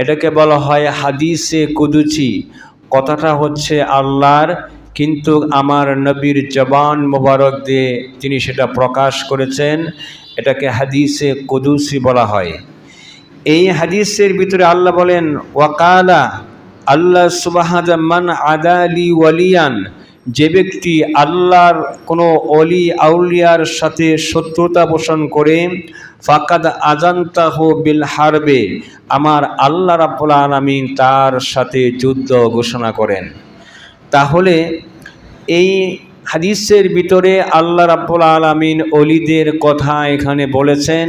এটাকে বলা হয় হাদিসে কুদুচি কথাটা হচ্ছে আল্লাহর, কিন্তু আমার নবীর জবান মোবারক দিয়ে তিনি সেটা প্রকাশ করেছেন। এটাকে হাদিসে কুদুসি বলা হয়। এই হাদিসের ভিতরে আল্লাহ বলেন ওয়াকালা আল্লাহ সুবাহাদ মান আদালি ওয়ালিয়ান। যে ব্যক্তি আল্লাহর কোনো অলি আউলিয়ার সাথে শত্রুতা পোষণ করে, ফাকাদ আজান্তাহ বিল হারবে, আমার আল্লাহ রাব্বুল আলামিন তার সাথে যুদ্ধ ঘোষণা করেন। তাহলে এই হাদিসের ভিতরে আল্লাহ রাব্বুল আলামিন অলিদের কথা এখানে বলেছেন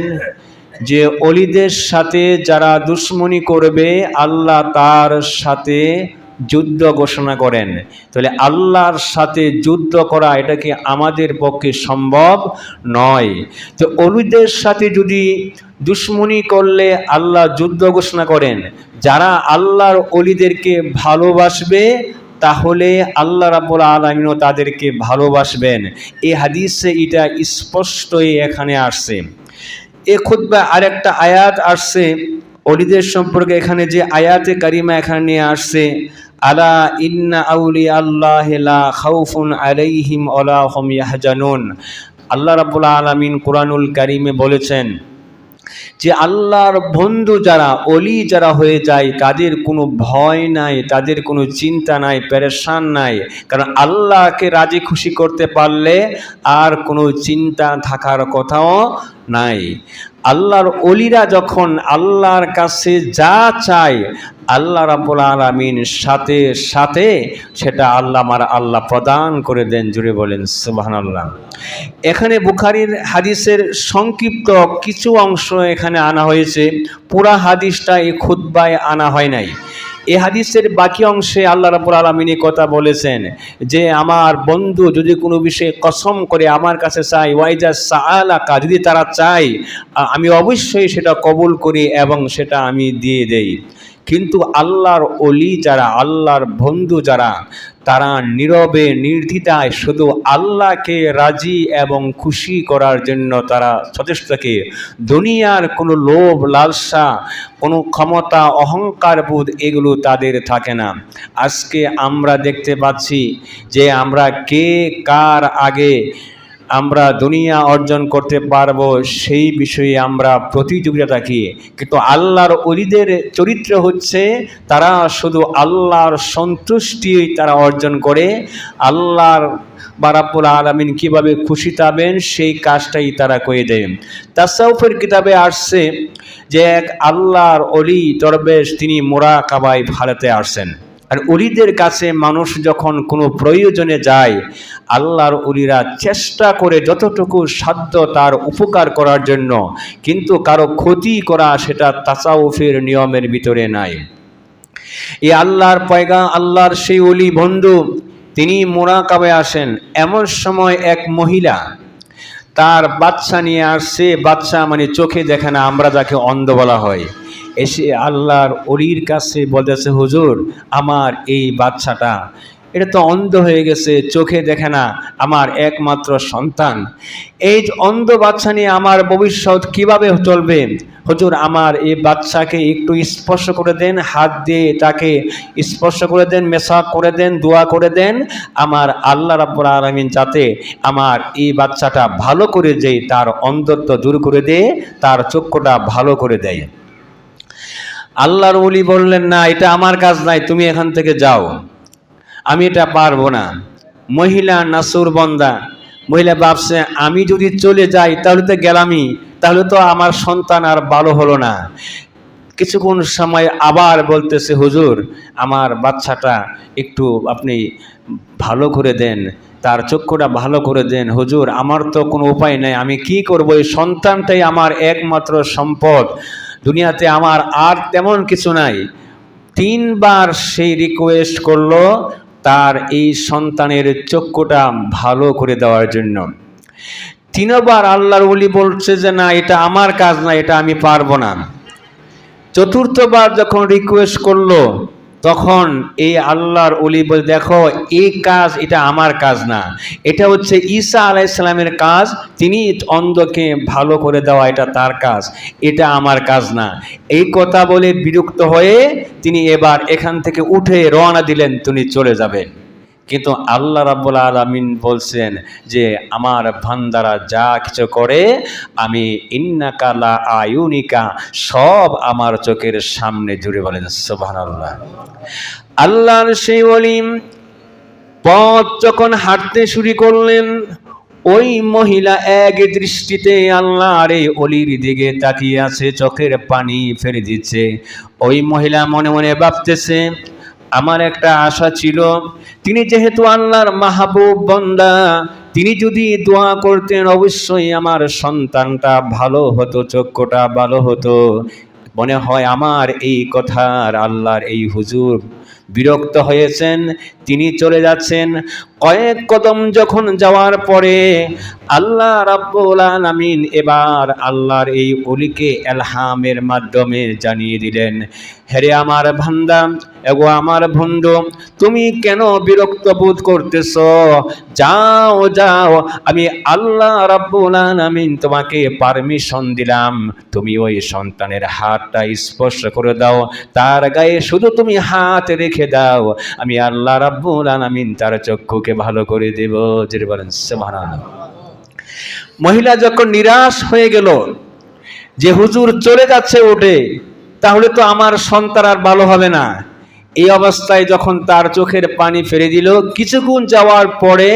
যে, অলিদের সাথে যারা দুশ্মনী করবে, আল্লাহ তার সাথে যুদ্ধ ঘোষণা করেন। তাহলে আল্লাহর সাথে যুদ্ধ করা এটা কি আমাদের পক্ষে সম্ভব নয়। তো অলিদের সাথে যদি দুশ্মনী করলে আল্লাহ যুদ্ধ ঘোষণা করেন। যারা আল্লাহর অলিদেরকে ভালোবাসবে, তাহলে আল্লাহ রাবুল আলমিনও তাদেরকে ভালোবাসবেন। এ হাদিসে এটা স্পষ্টই এখানে আসছে। এ খুদ্া আরেকটা আয়াত আসছে। অলিদের সম্পর্কে এখানে যে আয়াতে কারিমা এখানে নিয়ে আসছে আলা ইন্না আউলি আল্লাহ লা খাউফুন আলাইহিম ওলা হুম ইয়াহজানুন। আল্লাহ রাব্বুল আলামিন কোরআনুল কারিমে বলেছেন যে আল্লাহর বন্ধু যারা অলি যারা হয়ে যায়, তাদের কোনো ভয় নাই, তাদের কোনো চিন্তা নাই, পেরেশান নাই। কারণ আল্লাহকে রাজি খুশি করতে পারলে আর কোনো চিন্তা থাকার কথাও নাই। আল্লাহর অলিরা যখন আল্লাহর কাছে যা চায়, আল্লাহ রাবুল আলমিন সাথে সাথে সেটা আল্লাহ আমার আল্লাহ প্রদান করে দেন জুড়ে বলেন সুবাহ আল্লাহ এখানে বুখারির হাদিসের সংক্ষিপ্ত কিছু অংশ এখানে আনা হয়েছে। পুরা হাদিসটা এই খুদ্বায় আনা হয় নাই। এ হাদিসের বাকি অংশে আল্লাহ রাবুল আলমিনী কথা বলেছেন যে, আমার বন্ধু যদি কোনো বিষয়ে কসম করে আমার কাছে চাই ওয়াইজা সাআলাকা, যদি তারা চাই আমি অবশ্যই সেটা কবুল করি এবং সেটা আমি দিয়ে দেই। কিন্তু আল্লাহর অলি যারা, আল্লাহর বন্ধু যারা তারা নীরবে, নির্দ্বিধায় শুধু আল্লাহকে রাজি এবং খুশি করার জন্য তারা সচেষ্ট থাকে। দুনিয়ার কোনো লোভ, লালসা, কোনো ক্ষমতা, অহংকার বোধ এগুলো তাদের থাকে না। আজকে আমরা দেখতে পাচ্ছি যে আমরা কে, কার আগে আমরা দুনিয়া অর্জন করতে পারব, সেই বিষয়ে আমরা প্রতিযোগিতা থাকি। কিন্তু আল্লাহর অলিদের চরিত্র হচ্ছে, তারা শুধু আল্লাহর সন্তুষ্টি তারা অর্জন করে। আল্লাহর বারাবুল আলমিন কীভাবে খুশি পাবেন সেই কাজটাই তারা করে দেন। তাসাউফের কিতাবে আসছে যে এক আল্লাহর অলি, দরবেশ, তিনি মোরা কাবাই ভারতে আসছেন। আর উলিদের কাছে মানুষ যখন কোনো প্রয়োজনে যায়, আল্লাহর উলিরা চেষ্টা করে যতটুকু সাধ্য তার উপকার করার জন্য, কিন্তু কারও ক্ষতি করা সেটা তাসাউফের নিয়মের ভিতরে নাই। এই আল্লাহর পয়গা, আল্লাহর সেই অলি বন্ধু, তিনি মোরাকাবে আসেন, এমন সময় এক মহিলা, তার বাচ্চা নিয়ে আসছে বাচ্চা মানে চোখে দেখে না, আমরা যাকে অন্ধ বলা হয়। এসে আল্লাহর অলির কাছে বলতেছে, হুজুর, আমার এই বাচ্চাটা, এটা তো অন্ধ হয়ে গেছে, চোখে দেখে না, আমার একমাত্র সন্তান। এই অন্ধ বাচ্চা নিয়ে আমার ভবিষ্যৎ কীভাবে চলবে? হুজুর, আমার এই বাচ্চাকে একটু স্পর্শ করে দেন, হাত দিয়ে তাকে স্পর্শ করে দেন মেশা করে দেন, দোয়া করে দেন। আমার আল্লাহ রাব্বুল আলমিন যাতে আমার এই বাচ্চাটা ভালো করে দেয় তার অন্ধত্ব দূর করে দেয়, তার চক্ষুটা ভালো করে দেয়। আল্লাহর উলি বললেন, না, এটা আমার কাজ নাই, তুমি এখান থেকে যাও। আমি এটা পারব না। মহিলা নাসুর বন্দা, মহিলা ভাবছে, আমি যদি চলে যাই, তাহলে তো গেলামই, তাহলে তো আমার সন্তান আর ভালো হলো না। কিছুক্ষণ সময় আবার বলতেছে, হুজুর, আমার বাচ্চাটা একটু আপনি ভালো করে দেন, তার চক্ষুটা ভালো করে দেন। হুজুর, আমার তো কোনো উপায় নেই, আমি কি করব? এই সন্তানটাই আমার একমাত্র সম্পদ। দুনিয়াতে আমার আর তেমন কিছু নাই। তিনবার সেই রিকোয়েস্ট করল তার এই সন্তানের চক্ষুটা ভালো করে দেওয়ার জন্য। তিনবার আল্লাহর বলি বলছে যে, না, এটা আমার কাজ না, এটা আমি পারব না। চতুর্থবার যখন রিকোয়েস্ট করল তখন এই আল্লাহর অলি বলে, দেখো এই কাজ এটা আমার কাজ না। এটা হচ্ছে ঈসা আলাইসালামের কাজ, তিনি অন্ধকে ভালো করে দেওয়া, এটা তার কাজ। এটা আমার কাজ না। এই কথা বলে বিরক্ত হয়ে তিনি এবার এখান থেকে উঠে রওনা দিলেন, তিনি চলে যাবেন। কিন্তু আল্লাহ রাব্বুল আলামিন বলছেন যে, আমার ভান্দারা যা কিছু করে, আমি ইন্নাকালা আয়ুনিকা সব আমার চোখের সামনে জুড়ে বলেন সোভান আল্লাহ আল্লাহর সেই অলিম পথ যখন হাঁটতে শুরু করলেন, ওই মহিলা এক দৃষ্টিতে আল্লাহর এই অলির দিকে তাকিয়ে আছে, চোখের পানি ফেলে দিচ্ছে। ওই মহিলা মনে মনে ভাবতেছে আমার একটা আশা ছিল, তিনি যেহেতু আল্লাহর মাহবুব বন্দা, তিনি যদি দোয়া করতেন অবশ্যই আমার সন্তানটা ভালো হতো, চক্ষুটা ভালো হতো। মনে হয় আমার এই কথার আল্লাহর এই হুজুর বিরক্ত হয়েছেন, তিনি চলে যাচ্ছেন। কয়েক কদম যখন যাওয়ার পরে আল্লাহ রাব্বুল আলামিন এবার আল্লাহর এই অলিকে এলহামের মাধ্যমে জানিয়ে দিলেন হেরে আমার ভান্দা এগো আমার বন্ধু তুমি কেন বিরক্ত বোধ করতেছ? যাও যাও, আমি আল্লাহ রাব্বুল আলামিন তোমাকে পারমিশন দিলাম। তুমি ওই সন্তানের হাতটা স্পর্শ করে দাও, তার গায়ে শুধু তুমি হাত রেখে দাও। আমি আল্লাহ রাব্বুল আলামিন তার চক্ষুকে ভালো করে দেব। যেটা বলেন মহিলা যখন নিরাশ হয়ে গেল যে হুজুর চলে যাচ্ছে ওঠে তাহলে তো আমার সন্তান আর ভালো হবে না। এই অবস্থায় যখন তার চোখের পানি ফেলে দিল, কিছুক্ষণ যাওয়ার পরে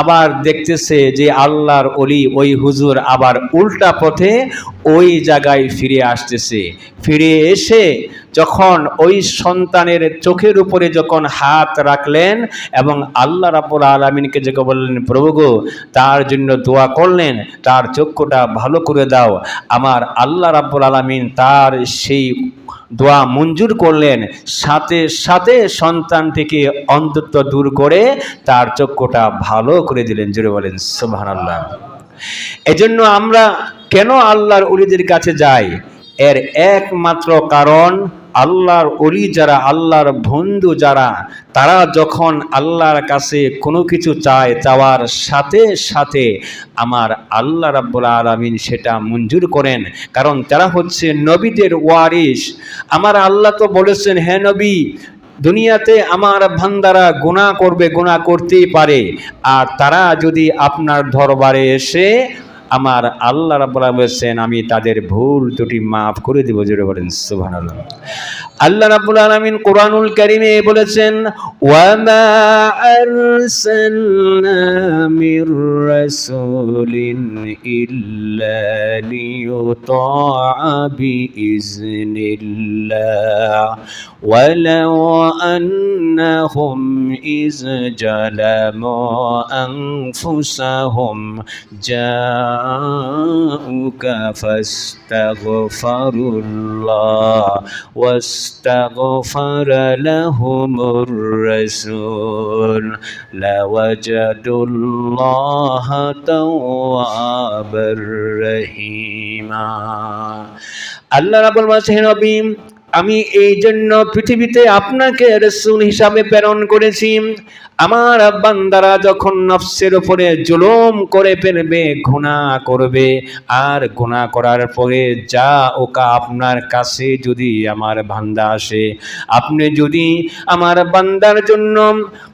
আবার দেখতেছে যে আল্লাহর অলি ওই হুজুর আবার উল্টা পথে ওই জায়গায় ফিরে আসতেছে। ফিরে এসে যখন ওই সন্তানের চোখের উপরে যখন হাত রাখলেন এবং আল্লাহ রাবুল আলমিনকে যে বললেন, প্রভু গো, তার জন্য দোয়া করলেন, তার চক্ষুটা ভালো করে দাও। আমার আল্লাহ রাব্বুল আলমিন তার সেই দোয়া মঞ্জুর করলেন। সাথে সাথে সন্তানটিকে অন্তত দূর করে তার চক্ষুটা ভালো করে দিলেন। জুড়ে বলেন সুবহান আল্লাহ এজন্য আমরা কেন আল্লাহর উলিদের কাছে যাই? এর একমাত্র কারণ আল্লাহর অলি যারা, আল্লাহর বন্ধু যারা, তারা যখন আল্লাহর কাছে কোনো কিছু চায়, চাওয়ার সাথে সাথে আমার আল্লাহ রাব্বুল আলমিন সেটা মঞ্জুর করেন। কারণ তারা হচ্ছে নবীদের ওয়ারিস আমার আল্লাহ তো বলেছেন হ্যাঁ নবী, দুনিয়াতে আমার ভান্দারা গুণা করবে গুণা করতেই পারে। আর তারা যদি আপনার দরবারে এসে আমার আল্লাহ রাব্বুল বলেছেন আমি তাদের ভুল ত্রুটি মাফ করে দেবো জোরে বলেন সুবহানাল্লাহ আল্লাহ রাব্বুল আলামিন কোরআনুল কারীমে বলেছেন ওয়ামা আরসালনা মির রাসূলিন ইল্লা লিয়ুতাআ বিইজনিল্লাহ ولو أنهم إذ ظلموا أنفسهم جاءوك فاستغفروا الله واستغفر لهم الرسول لوجدوا الله توابا رحيما আল্লাহ রাবুল মাসিহ নবী আমি এই জন্য পৃথিবীতে আপনাকে রসুল হিসাবে প্রেরণ করেছি আমার বান্দারা যখন নফসের উপরে জুলুম করে ফেলবে গুণা করবে, আর গুণা করার পরে যা ওকা আপনার কাছে যদি আমার বান্দা আসে, আপনি যদি আমার বান্দার জন্য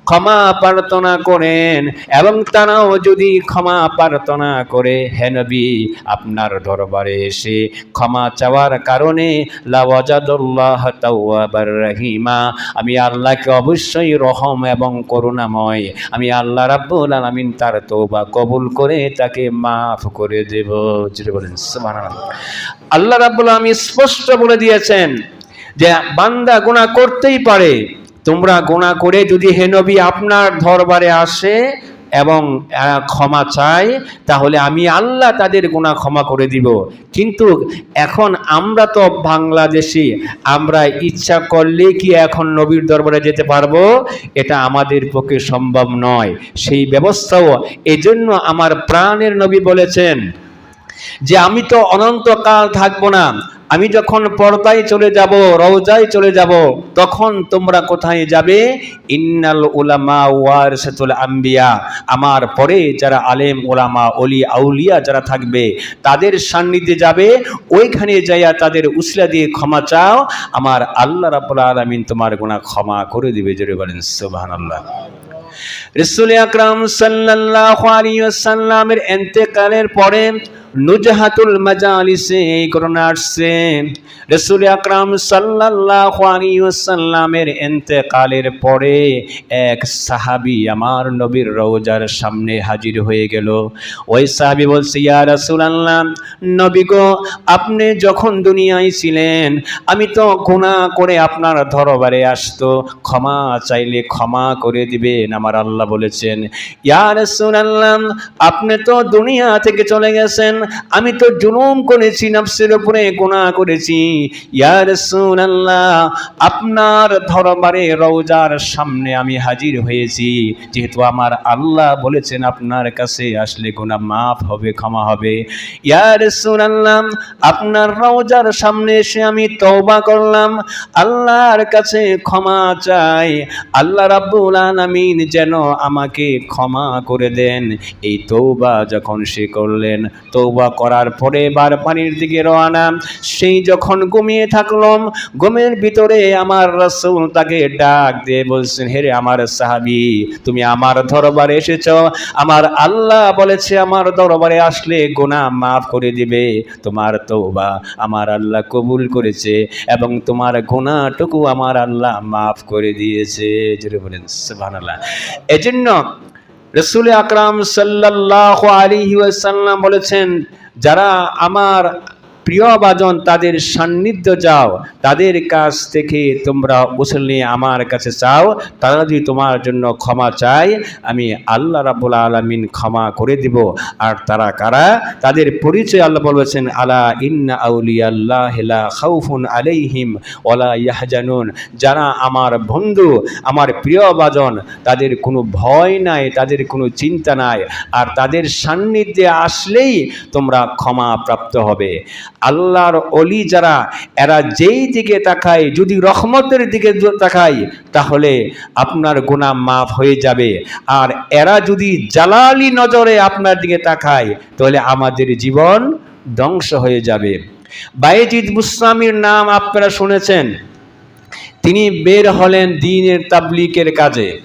ক্ষমা প্রার্থনা করেন এবং তারাও যদি ক্ষমা প্রার্থনা করে হেনবি আপনার দরবারে এসে ক্ষমা চাওয়ার কারণে লাওয়াজাদুল্লাহ তাওয়াবার রহিমা, আমি আল্লাহকে অবশ্যই রহম এবং করুণাময়। আমি আল্লাহ রাব্বুল আলামিন তার তওবা কবুল করে তাকে মাফ করে দেব। যেটা বলেন, সুবহানাল্লাহ। আল্লাহ রাব্বুল আলামিন স্পষ্ট বলে দিয়েছেন যে, বান্দা গুনাহ করতেই পারে। তোমরা গোনা করে যদি হেনবি আপনার দরবারে আসে এবং ক্ষমা চায় তাহলে আমি আল্লাহ তাদের গুণা ক্ষমা করে দিব। কিন্তু এখন আমরা তো বাংলাদেশি, আমরা ইচ্ছা করলে কি এখন নবীর দরবারে যেতে পারব? এটা আমাদের পক্ষে সম্ভব নয়। সেই ব্যবস্থাও এজন্য আমার প্রাণের নবী বলেছেন যে, আমি তো অনন্তকাল থাকব না। আমি যখন পর্দায় চলে যাব, রওজায় চলে যাব, তখন তোমরা কোথায় যাবে? ইন্নাল উলামা ওয়ারসাতুল আম্বিয়া। আমার পরে যারা আলেম ওলামা অলি আউলিয়া যারা থাকবে, তাদের সান্নিধ্যে যাবে। ওইখানে যাইয়া তাদের উসলা দিয়ে ক্ষমা চাও। আমার আল্লাহ রাব্বুল আলামিন তোমার গুনাহ ক্ষমা করে দিবে, জোরে বলেন, সুবহানাল্লাহ। রসুল আকরাম সাল্লাল্লাহু আলাইহি ওয়াসাল্লামের ইন্তেকালের পরে নুজহাতুল মাজালিসে এই ঘটনা আসছে। রসুল আকরাম সাল্লাল্লাহু আলাইহি ওয়াসাল্লামের ইন্তেকালের পরে এক সাহাবী আমার নবীর রওজার সামনে হাজির হয়ে গেল। ওই সাহাবী বলছে, ইয়া রাসূলুল্লাহ, নবী গো, আপনি যখন দুনিয়ায় ছিলেন, আমি তো গুনাহ করে আপনার দরবারে আসতো। ক্ষমা চাইলে ক্ষমা করে দিবেন। আমার আল্লাহ বলেছেন, ইয়া রাসূলুল্লাহ, আপনি তো দুনিয়া থেকে চলে গেছেন আমি তো জুলুম করেছি, নফসের উপরে গুনাহ করেছি। ইয়া রাসূলুল্লাহ, আপনার দরবারে রওজার সামনে আমি হাজির হয়েছি। যেহেতু আমার আল্লাহ বলেছেন, আপনার কাছে আসলে গুনাহ মাফ হবে, ক্ষমা হবে। ইয়া রাসূলুল্লাহ, আপনার রওজার সামনে এসে আমি তওবা করলাম। আল্লাহর কাছে ক্ষমা চাই। আল্লাহ রাব্বুল আলামিন যেন আমাকে ক্ষমা করে দেন। এই তৌবা যখন সে করলেন তৌবা করার পরে এবার পানির দিকে রওনা। সেই যখন ঘুমিয়ে থাকলাম ঘুমের ভিতরে আমার রাসূল তাকে ডাক দিয়ে বলছেন হেরে আমার সাহাবী, তুমি আমার দরবারে এসেছ। আমার আল্লাহ বলেছে, আমার দরবারে আসলে গুনাহ মাফ করে দিবে। তোমার তৌবা আমার আল্লাহ কবুল করেছে এবং তোমার গুনাহটুকু আমার আল্লাহ মাফ করে দিয়েছে। বলেন, সুবহানাল্লাহ। এজন্য রসুল আকরাম সাল্লাহ আলী ওয়াসাল্লাম বলেছেন যারা আমার প্রিয় বাজন তাদের সান্নিধ্য যাও তাদের কাছ থেকে তোমরা গোসল নিয়ে আমার কাছে চাও। তারা যদি তোমার জন্য ক্ষমা চায়, আমি আল্লাহ রাবুল আলমিন ক্ষমা করে দিব। আর তারা কারা? তাদের পরিচয় আল্লাহ বলেছেন আলা ইন্না আল্লাহ খাউফুন আলাইহিম ওলা ইয়াহজানুন। যারা আমার বন্ধু, আমার প্রিয় বাজন তাদের কোনো ভয় নাই, তাদের কোনো চিন্তা নাই। আর তাদের সান্নিধ্যে আসলেই তোমরা ক্ষমা প্রাপ্ত হবে। আল্লাহর অলি যারা, এরা যেই দিকে তাকায়, যদি রহমতের দিকে তাকায়, তাহলে আপনার গুণা মাফ হয়ে যাবে। আর এরা যদি জালালি নজরে আপনার দিকে তাকায়, তাহলে আমাদের জীবন ধ্বংস হয়ে যাবে। বাইজিদ মুসলামির নাম আপনারা শুনেছেন। তিনি বের হলেন দিনের তাবলিকের কাজে।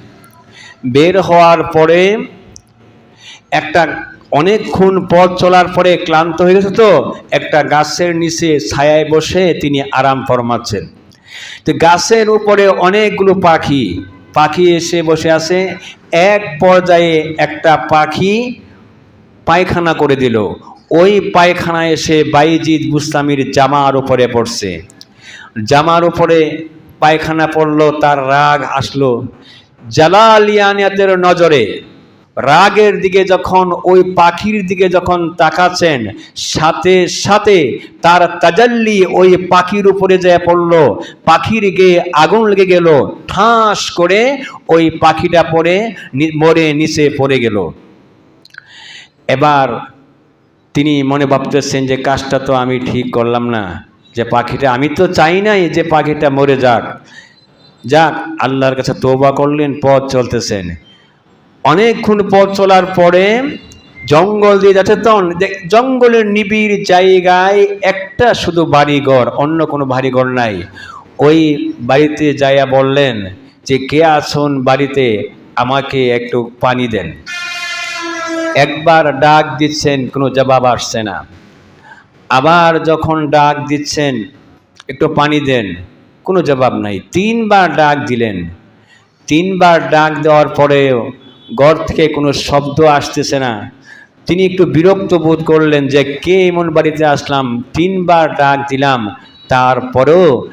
বের হওয়ার পরে একটা অনেকক্ষণ পথ চলার পরে ক্লান্ত হয়ে গেছে তো, একটা গাছের নিচে ছায়ায় বসে তিনি আরাম ফরমাচ্ছেন। তো গাছের উপরে অনেকগুলো পাখি পাখি এসে বসে আছে। এক পর্যায়ে একটা পাখি পায়খানা করে দিল। ওই পায়খানা এসে বাইজিদ বুস্তামির জামার উপরে পড়ছে। জামার উপরে পায়খানা পড়ল, তার রাগ আসলো। জালালিয়ানিয়াতের নজরে রাগের দিকে যখন, ওই পাখির দিকে যখন তাকাচ্ছেন, সাথে সাথে তার তাজাল্লি ওই পাখির উপরে যায় পড়ল। পাখির গিয়ে আগুন লেগে গেল। ঠাস করে ওই পাখিটা পড়ে মরে নিচে পড়ে গেল। এবার তিনি মনে ভাবতেছেন যে, কাজটা তো আমি ঠিক করলাম না। যে পাখিটা, আমি তো চাই নাই যে পাখিটা মরে যাক। যাক, আল্লাহর কাছে তোবা করলেন, পথ চলতেছেন। অনেকক্ষণ পথ চলার পরে জঙ্গল দিয়ে যাচ্ছে। তখন জঙ্গলের নিবিড় জায়গায় একটা শুধু বাড়িঘর, অন্য কোনো বাড়িঘর নাই। ওই বাড়িতে যাইয়া বললেন যে, কে আসুন বাড়িতে? আমাকে একটু পানি দেন। একবার ডাক দিচ্ছেন, কোনো জবাব আসছে না। আবার যখন ডাক দিচ্ছেন, একটু পানি দেন। কোনো জবাব নাই। তিনবার ডাক দিলেন। তিনবার ডাক দেওয়ার পরেও ঘর থেকে কোনো শব্দ আসতেছে না। তিনি একটু বিরক্ত বোধ করলেন যে, কে এমন বাড়িতে আসলাম? তিনবার ডাক দিলাম। তারপরেও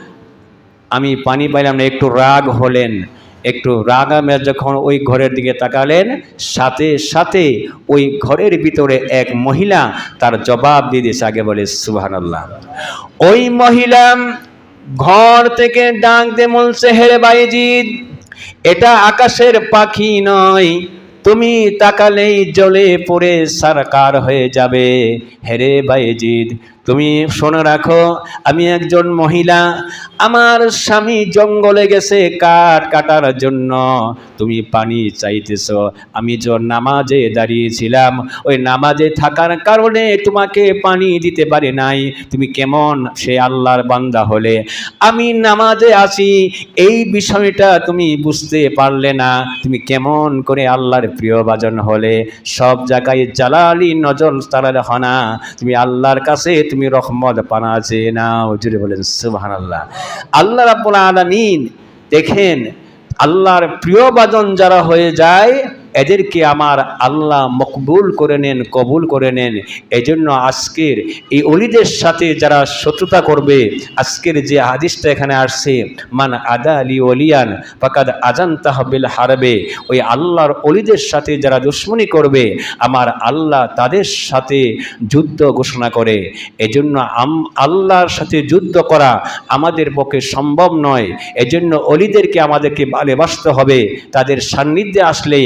আমি পানি পাইলাম না। একটু রাগ হলেন। একটু রাগামে যখন ওই ঘরের দিকে তাকালেন, সাথে সাথে ওই ঘরের ভিতরে এক মহিলা তার জবাব দিয়ে দিয়েছে। আগে বলে সুবাহ ওই মহিলা ঘর থেকে ডাক দিয়ে বলছে হেরে বাইজিদ এটা আকাশের পাখি নয়। তুমি তাকালেই জলে পড়ে সারকার হয়ে যাবে। হেরে বাইজিদ তুমি শোনে রাখো, আমি একজন মহিলা, আমার স্বামী জঙ্গলে গেছে কাঠ কাটার জন্য। তুমি পানি চাইতেছ, আমি যে নামাজে দাঁড়িয়েছিলাম, ওই নামাজে থাকার কারণে তোমাকে পানি দিতে পারি নাই। তুমি কেমন সে আল্লাহর বান্দা হলে। আমি নামাজে আছি এই বিষয়টা তুমি বুঝতে পারলে না। তুমি কেমন করে আল্লাহর প্রিয় বাজন হলে। সব জায়গায় জালালি নজর তালালে হনা। তুমি আল্লাহর কাছে তুমি রহমত পানা আছে না জুড়ে বলেন সুবাহান আল্লাহ আল্লাহ রাব্বুল আলামিন দেখেন, আল্লাহর প্রিয় বাজন যারা হয়ে যায় এদেরকে আমার আল্লাহ মকবুল করে নেন, কবুল করে নেন। এজন্য আজকের এই অলিদের সাথে যারা শত্রুতা করবে, আজকের যে হাদিসটা এখানে আসছে, মান আদা আলী অলিয়ান, ফাকাদ আজান তাহবিল হারবে। ওই আল্লাহর অলিদের সাথে যারা দুশ্মনী করবে, আমার আল্লাহ তাদের সাথে যুদ্ধ ঘোষণা করে। এজন্য আম, আল্লাহর সাথে যুদ্ধ করা আমাদের পক্ষে সম্ভব নয়। এজন্য অলিদেরকে আমাদেরকে ভালোবাসতে হবে। তাদের সান্নিধ্যে আসলে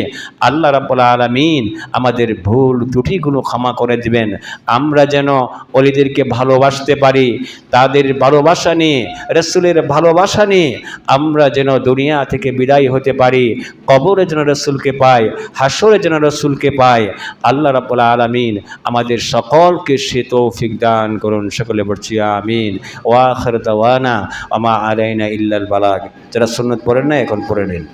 আল্লাহ রাব্বুল আলামিন আমাদের ভুল ত্রুটিগুলো ক্ষমা করে দিবেন। আমরা যেন অলিদেরকে ভালোবাসতে পারি, তাদের ভালোবাসা নিয়ে, রসুলের ভালোবাসা নিয়ে আমরা যেন দুনিয়া থেকে বিদায় হতে পারি, কবরে যেন রসুলকে পাই হাসরে যেন রসুলকে পাই। আল্লাহ রাব্বুল আলামিন আমাদের সকলকে সে তৌফিক দান করুন, সকলে বলছি আমিন। ওয়াখর দাওয়ানা আমা আলাইনা ইল্লাল বালাগ। যারা সুন্নত পড়েন না, এখন পড়ে নিন।